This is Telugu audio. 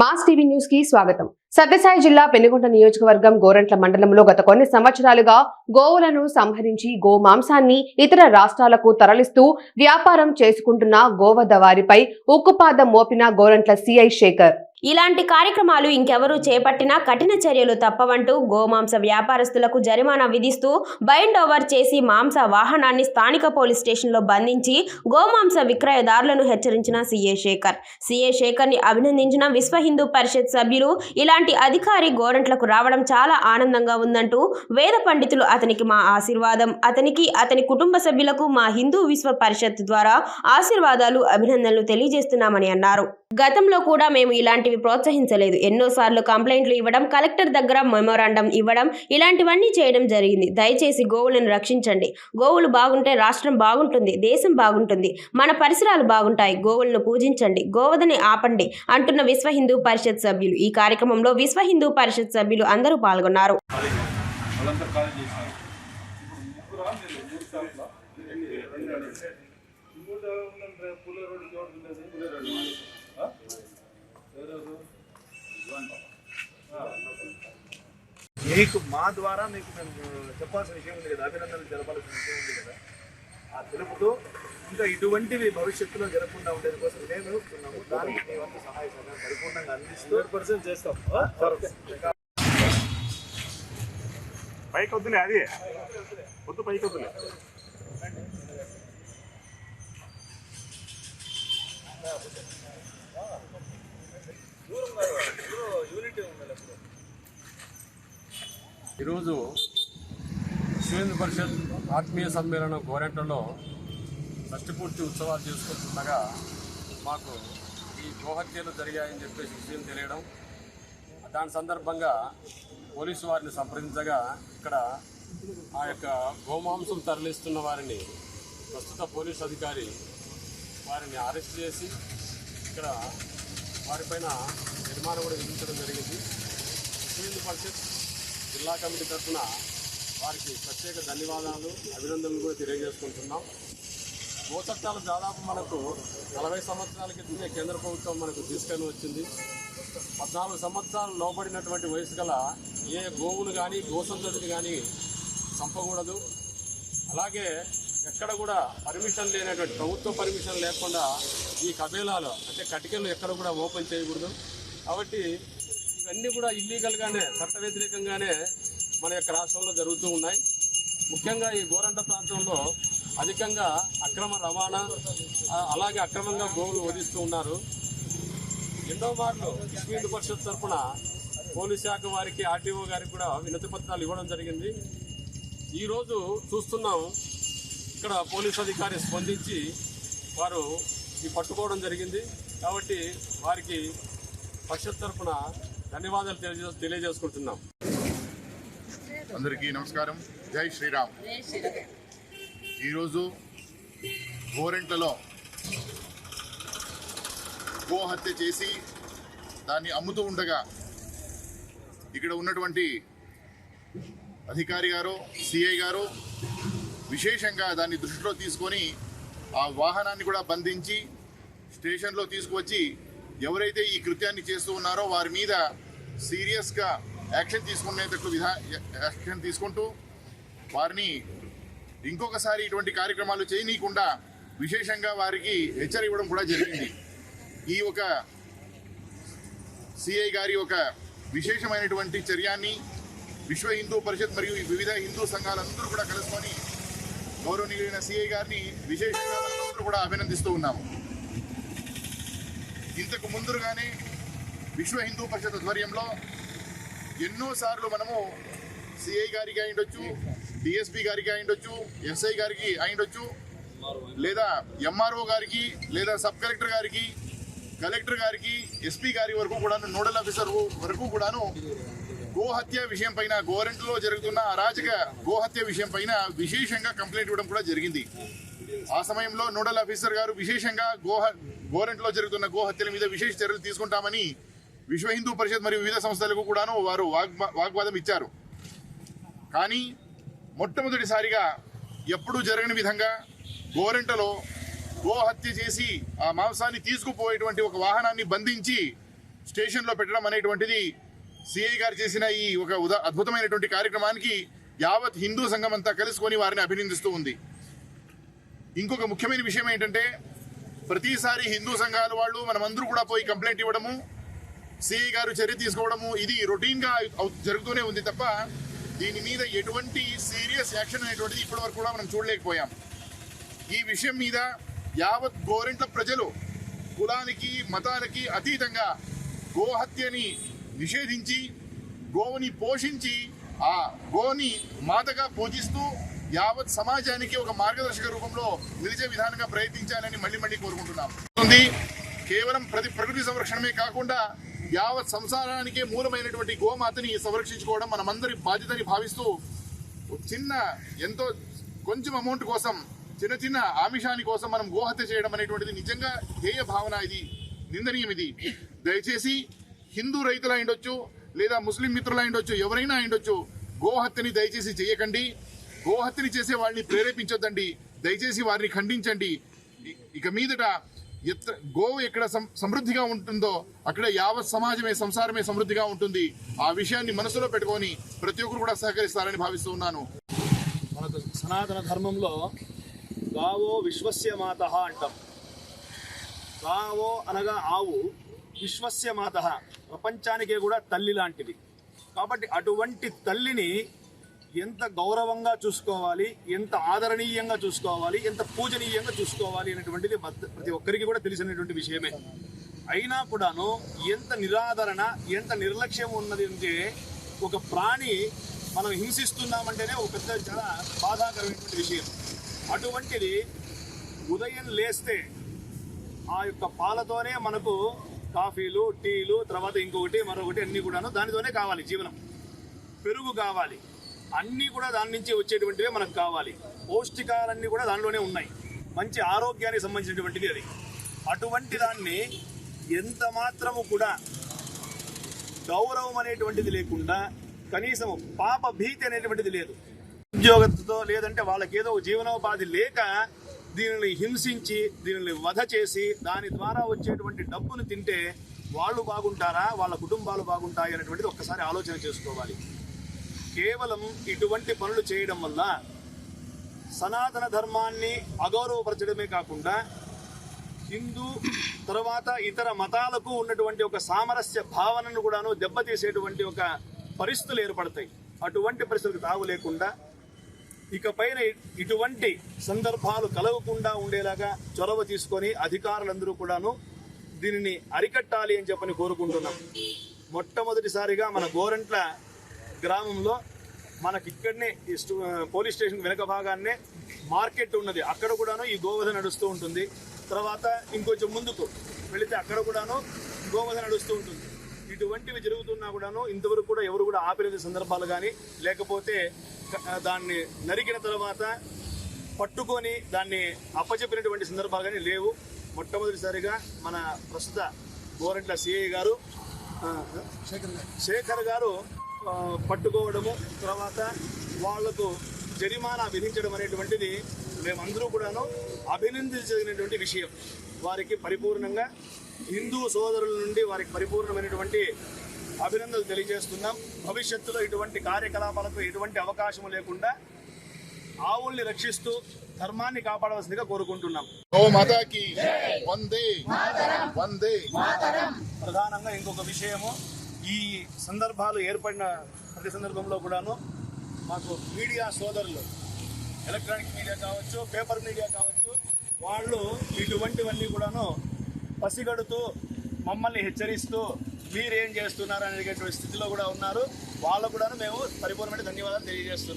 మాస్ టీవీ న్యూస్కి స్వాగతం. సత్యసాయి జిల్లా పెనుగొండ నియోజకవర్గం గోరంట్ల మండలంలో గత కొన్ని సంవత్సరాలుగా గోవులను సంహరించి గో మాంసాన్ని ఇతర రాష్ట్రాలకు తరలిస్తూ వ్యాపారం చేసుకుంటున్న గోవధ వారిపై ఉక్కుపాదం మోపిన గోరంట్ల సిఐ శేఖర్. ఇలాంటి కార్యక్రమాలు ఇంకెవరూ చేపట్టినా కఠిన చర్యలు తప్పవంటూ గోమాంస వ్యాపారస్తులకు జరిమానా విధిస్తూ బైండ్ ఓవర్ చేసి మాంస వాహనాన్ని స్థానిక పోలీస్ స్టేషన్లో బంధించి గోమాంస విక్రయదారులను హెచ్చరించిన సీఏ శేఖర్. సీఏ శేఖర్ని అభినందించిన విశ్వ హిందూ పరిషత్ సభ్యులు ఇలాంటి అధికారి గోరంట్లకు రావడం చాలా ఆనందంగా ఉందంటూ వేద పండితులు అతనికి మా ఆశీర్వాదం. అతనికి అతని కుటుంబ సభ్యులకు మా హిందూ విశ్వ పరిషత్ ద్వారా ఆశీర్వాదాలు అభినందనలు తెలియజేస్తున్నామని అన్నారు. గతంలో కూడా మేము ఇలాంటి ఇలాంటివి ప్రోత్సహించలేదు. ఎన్నోసార్లు కంప్లైంట్లు ఇవ్వడం కలెక్టర్ దగ్గర మెమోరాండం ఇవ్వడం ఇలాంటివన్నీ చేయడం జరిగింది. దయచేసి గోవులను రక్షించండి. గోవులు బాగుంటే రాష్ట్రం బాగుంటుంది దేశం బాగుంటుంది మన పరిసరాలు బాగుంటాయి. గోవులను పూజించండి గోవదని ఆపండి అంటున్న విశ్వ హిందూ పరిషత్ సభ్యులు. ఈ కార్యక్రమంలో విశ్వ హిందూ పరిషత్ సభ్యులు అందరూ పాల్గొన్నారు. పూల రోడ్డు చోటు ఉండేది రోడ్డు మీకు మా ద్వారా మీకు మేము చెప్పాల్సిన విషయం ఉంది కదా అభినందనలు జరపాల్సిన విషయం ఉంది కదా. ఆ తెలుపుతూ ఇంకా ఇటువంటివి భవిష్యత్తులో జరగకుండా ఉండేది కోసం మేము చూస్తున్నాము దానికి మీ వంతు సహాయ సహకారం పరిపూర్ణంగా అందిస్తూ పర్సెంట్ చేస్తాం. పైకి వద్దులే అది. వద్దు పైకి వద్దులే. ఈరోజు శివేంద్ర పరిషత్ ఆత్మీయ సమ్మేళనం గోరెంటలో షష్టిపూర్తి ఉత్సవాలు చేసుకుంటుండగా మాకు ఈ గోహత్యలు జరిగాయని చెప్పేసి విషయం తెలియడం దాని సందర్భంగా పోలీసు వారిని సంప్రదించగా ఇక్కడ ఆ యొక్క గోమాంసం తరలిస్తున్న వారిని ప్రస్తుత పోలీసు అధికారి వారిని అరెస్ట్ చేసి ఇక్కడ వారిపైన జరిమానా కూడా విధించడం జరిగింది. విశ్వేంద్ర పరిషత్ జిల్లా కమిటీ తరఫున వారికి ప్రత్యేక ధన్యవాదాలు అభినందనలు కూడా తెలియజేసుకుంటున్నాం. భూసత్వాలు దాదాపు మనకు నలభై సంవత్సరాల క్రితమే కేంద్ర ప్రభుత్వం మనకు తీసుకొని వచ్చింది. పద్నాలుగు సంవత్సరాలు లోబడినటువంటి వయసు గల ఏ గోవులు కానీ గోసంతతిని కానీ చంపకూడదు. అలాగే ఎక్కడ కూడా పర్మిషన్ లేనటువంటి ప్రభుత్వ పర్మిషన్ లేకుండా ఈ కబేలాలు అంటే కటికలు ఎక్కడ కూడా ఓపెన్ చేయకూడదు. కాబట్టి ఇవన్నీ కూడా ఇల్లీగల్గానే చట్ట వ్యతిరేకంగానే మన యొక్క రాష్ట్రంలో జరుగుతూ ఉన్నాయి. ముఖ్యంగా ఈ గోరంట ప్రాంతంలో అధికంగా అక్రమ రవాణా అలాగే అక్రమంగా గోవులు వదిలిస్తూ ఉన్నారు. ఎన్నో మార్లు విశ్వ పరిషత్ తరఫున పోలీస్ శాఖ వారికి ఆర్టీఓ గారికి కూడా వినతి పత్రాలు ఇవ్వడం జరిగింది. ఈరోజు చూస్తున్నాం ఇక్కడ పోలీస్ అధికారి స్పందించి వారు ఈ పట్టుకోవడం జరిగింది. కాబట్టి వారికి పరిషత్ తరఫున ధన్యవాదాలు తెలియజే తెలియజేసుకుంటున్నాం. అందరికీ నమస్కారం. జై శ్రీరామ్. ఈరోజు గోరెంట్లలో గో హత్య చేసి దాన్ని అమ్ముతూ ఉండగా ఇక్కడ ఉన్నటువంటి అధికారి గారు సిఐ గారు విశేషంగా దాన్ని దృష్టిలో తీసుకొని ఆ వాహనాన్ని కూడా బంధించి స్టేషన్లో తీసుకువచ్చి ఎవరైతే ఈ కృత్యాన్ని చేస్తూ ఉన్నారో వారి మీద సీరియస్గా యాక్షన్ తీసుకునేటట్లు విధా యాక్షన్ తీసుకుంటూ వారిని ఇంకొకసారి ఇటువంటి కార్యక్రమాలు చేయనీయకుండా విశేషంగా వారికి హెచ్చరి ఇవ్వడం కూడా జరిగింది. ఈ ఒక సిఐ గారి ఒక విశేషమైనటువంటి చర్యాన్ని విశ్వ హిందూ పరిషత్ మరియు వివిధ హిందూ సంఘాలందరూ కూడా కలుసుకొని గౌరవనీయులైన సిఐ గారిని విశేషంగా కూడా అభినందిస్తూ ఉన్నాము. ఇంతకు ముందుగానే విశ్వ హిందూ పరిషత్ ఆధ్వర్యంలో ఎన్నోసార్లు మనము సిఐ గారికి అయిండొచ్చు డిఎస్పి గారికి అయిండొచ్చు ఎస్ఐ గారికి అయిండొచ్చు లేదా ఎంఆర్ఓ గారికి లేదా సబ్ కలెక్టర్ గారికి కలెక్టర్ గారికి ఎస్పీ గారి వరకు కూడాను నోడల్ ఆఫీసర్ వరకు కూడాను గోహత్య విషయం పైన గోరెంట్లో జరుగుతున్న అరాజక గోహత్య విషయం పైన విశేషంగా కంప్లైంట్ ఇవ్వడం కూడా జరిగింది. ఆ సమయంలో నోడల్ ఆఫీసర్ గారు విశేషంగా గోహ గోరెంట్లో జరుగుతున్న గోహత్యల మీద విశేష చర్యలు తీసుకుంటామని విశ్వ హిందూ పరిషత్ మరియు వివిధ సంస్థలకు కూడాను వారు వాగ్వా వాగ్వాదం ఇచ్చారు. కానీ మొట్టమొదటిసారిగా ఎప్పుడూ జరగని విధంగా గోరెంటలో గోహత్య చేసి ఆ మాంసాన్ని తీసుకుపోయేటువంటి ఒక వాహనాన్ని బంధించి స్టేషన్లో పెట్టడం అనేటువంటిది సిఐ గారు చేసిన ఈ ఒక ఉదా అద్భుతమైనటువంటి కార్యక్రమానికి యావత్ హిందూ సంఘం అంతా కలుసుకొని వారిని అభినందిస్తూ ఉంది. ఇంకొక ముఖ్యమైన విషయం ఏంటంటే ప్రతిసారి హిందూ సంఘాల వాళ్ళు మనమందరూ కూడా పోయి కంప్లైంట్ ఇవ్వడము సిఐ గారు చర్య తీసుకోవడము ఇది రొటీన్గా జరుగుతూనే ఉంది తప్ప దీని మీద ఎటువంటి సీరియస్ యాక్షన్ అనేటువంటిది ఇప్పటి వరకు కూడా మనం చూడలేకపోయాం. ఈ విషయం మీద యావత్ గోరెంట్ల ప్రజలు కులానికి మతాలకి అతీతంగా గోహత్యని నిషేధించి గోవుని పోషించి ఆ గోని మాతగా పూజిస్తూ యావత్ సమాజానికి ఒక మార్గదర్శక రూపంలో నిలిచే విధానంగా ప్రయత్నించాలని మళ్ళీ మళ్ళీ కోరుకుంటున్నాం. కేవలం ప్రతి ప్రకృతి సంరక్షణమే కాకుండా యావత్ సంసారానికే మూలమైనటువంటి గోమాతని సంరక్షించుకోవడం మనమందరి బాధ్యతని భావిస్తూ చిన్న ఎంతో కొంచెం అమౌంట్ కోసం చిన్న చిన్న ఆమిషాని కోసం మనం గోహత్య చేయడం అనేటువంటిది నిజంగా ధ్యేయ భావన ఇది నిందనీయం ఇది. దయచేసి హిందూ రైతులు అయిండొచ్చు లేదా ముస్లిం మిత్రులు అయిండొచ్చు ఎవరైనా అయిండొచ్చు గోహత్యని దయచేసి చేయకండి గోహత్యని చేసే వాళ్ళని ప్రేరేపించొద్దండి. దయచేసి వారిని ఖండించండి. ఇక మీదట ఎత్త గోవు ఎక్కడ సమృద్ధిగా ఉంటుందో అక్కడ యావత్ సమాజమే సంసారమే సమృద్ధిగా ఉంటుంది. ఆ విషయాన్ని మనసులో పెట్టుకొని ప్రతి ఒక్కరు కూడా సహకరిస్తారని భావిస్తూ ఉన్నాను. మనకు సనాతన ధర్మంలో గావో విశ్వస్య మాత అంటాం. గావో అనగా ఆవు విశ్వస్య మాత. ప్రపంచానికే కూడా తల్లి లాంటిది. కాబట్టి అటువంటి తల్లిని ఎంత గౌరవంగా చూసుకోవాలి ఎంత ఆదరణీయంగా చూసుకోవాలి ఎంత పూజనీయంగా చూసుకోవాలి అనేటువంటిది ప్రతి ఒక్కరికి కూడా తెలిసినటువంటి విషయమే. అయినా కూడాను ఎంత నిరాదరణ ఎంత నిర్లక్ష్యం ఉన్నది అంటే ఒక ప్రాణి మనం హింసిస్తున్నామంటేనే ఒక పెద్ద చాలా బాధాకరమైనటువంటి విషయం. అటువంటిది ఉదయం లేస్తే ఆ యొక్క పాలతోనే మనకు కాఫీలు టీలు తర్వాత ఇంకొకటి మరొకటి అన్నీ కూడాను దానితోనే కావాలి జీవనం. పెరుగు కావాలి. అన్నీ కూడా దాని నుంచి వచ్చేటువంటివే మనకు కావాలి. పౌష్టికాలన్నీ కూడా దానిలోనే ఉన్నాయి. మంచి ఆరోగ్యానికి సంబంధించినటువంటిది అది. అటువంటి దాన్ని ఎంత మాత్రము కూడా గౌరవం అనేటువంటిది లేకుండా కనీసం పాప భీతి అనేటువంటిది లేదు. ఉద్యోగంతో లేదంటే వాళ్ళకి ఏదో జీవనోపాధి లేక దీనిని హింసించి దీనిని వధ చేసి దాని ద్వారా వచ్చేటువంటి డబ్బును తింటే వాళ్ళు బాగుంటారా వాళ్ళ కుటుంబాలు బాగుంటాయి అనేటువంటిది ఒక్కసారి ఆలోచన చేసుకోవాలి. కేవలం ఇటువంటి పనులు చేయడం వల్ల సనాతన ధర్మాన్ని అగౌరవపరచడమే కాకుండా హిందూ తర్వాత ఇతర మతాలకు ఉన్నటువంటి ఒక సామరస్య భావనను కూడాను దెబ్బతీసేటువంటి ఒక పరిస్థితులు ఏర్పడతాయి. అటువంటి పరిస్థితులకు తావు లేకుండా ఇకపైన ఇటువంటి సందర్భాలు కలగకుండా ఉండేలాగా చొరవ తీసుకొని అధికారులందరూ కూడాను దీనిని అరికట్టాలి అని చెప్పని కోరుకుంటున్నాం. మొట్టమొదటిసారిగా మన గోరంట్ల గ్రామంలో మనకిక్కడనే ఈ స్టూ- పోలీస్ స్టేషన్ వెనక భాగాన్నే మార్కెట్ ఉన్నది. అక్కడ కూడాను ఈ గోవధ నడుస్తూ ఉంటుంది. తర్వాత ఇంకొంచెం ముందుకు వెళితే అక్కడ కూడాను గోవధ నడుస్తూ ఉంటుంది. ఇటువంటివి జరుగుతున్నా కూడాను ఇంతవరకు కూడా ఎవరు కూడా ఆపిన సందర్భాలు కానీ లేకపోతే దాన్ని నరికిన తర్వాత పట్టుకొని దాన్ని అప్పచెప్పినటువంటి సందర్భాలు కానీ లేవు. మొట్టమొదటిసారిగా మన ప్రస్తుత గోరంట్ల సిఐ గారు శేఖర్ గారు. పట్టుకోవడము తర్వాత వాళ్ళకు జరిమానా విధించడం అనేటువంటిది మేమందరూ కూడాను అభినందించదగినటువంటి విషయం. వారికి పరిపూర్ణంగా హిందూ సోదరుల నుండి వారికి పరిపూర్ణమైనటువంటి అభినందనలు తెలియజేస్తున్నాం. భవిష్యత్తులో ఇటువంటి కార్యకలాపాలకు ఎటువంటి అవకాశం లేకుండా ఆవుల్ని రక్షిస్తూ ధర్మాన్ని కాపాడవలసిందిగా కోరుకుంటున్నాం. గో మాతాకి వందే వందే. ప్రధానంగా ఇంకొక విషయము ఈ సందర్భాలు ఏర్పడిన ప్రతి సందర్భంలో కూడాను మాకు మీడియా సోదరులు ఎలక్ట్రానిక్ మీడియా కావచ్చు పేపర్ మీడియా కావచ్చు వాళ్ళు ఇటువంటివన్నీ కూడాను పసిగడుతూ మమ్మల్ని హెచ్చరిస్తూ మీరేం చేస్తున్నారు అనేటువంటి స్థితిలో కూడా ఉన్నారు. వాళ్ళకు కూడా మేము పరిపూర్ణమైన ధన్యవాదాలు తెలియజేస్తున్నాం.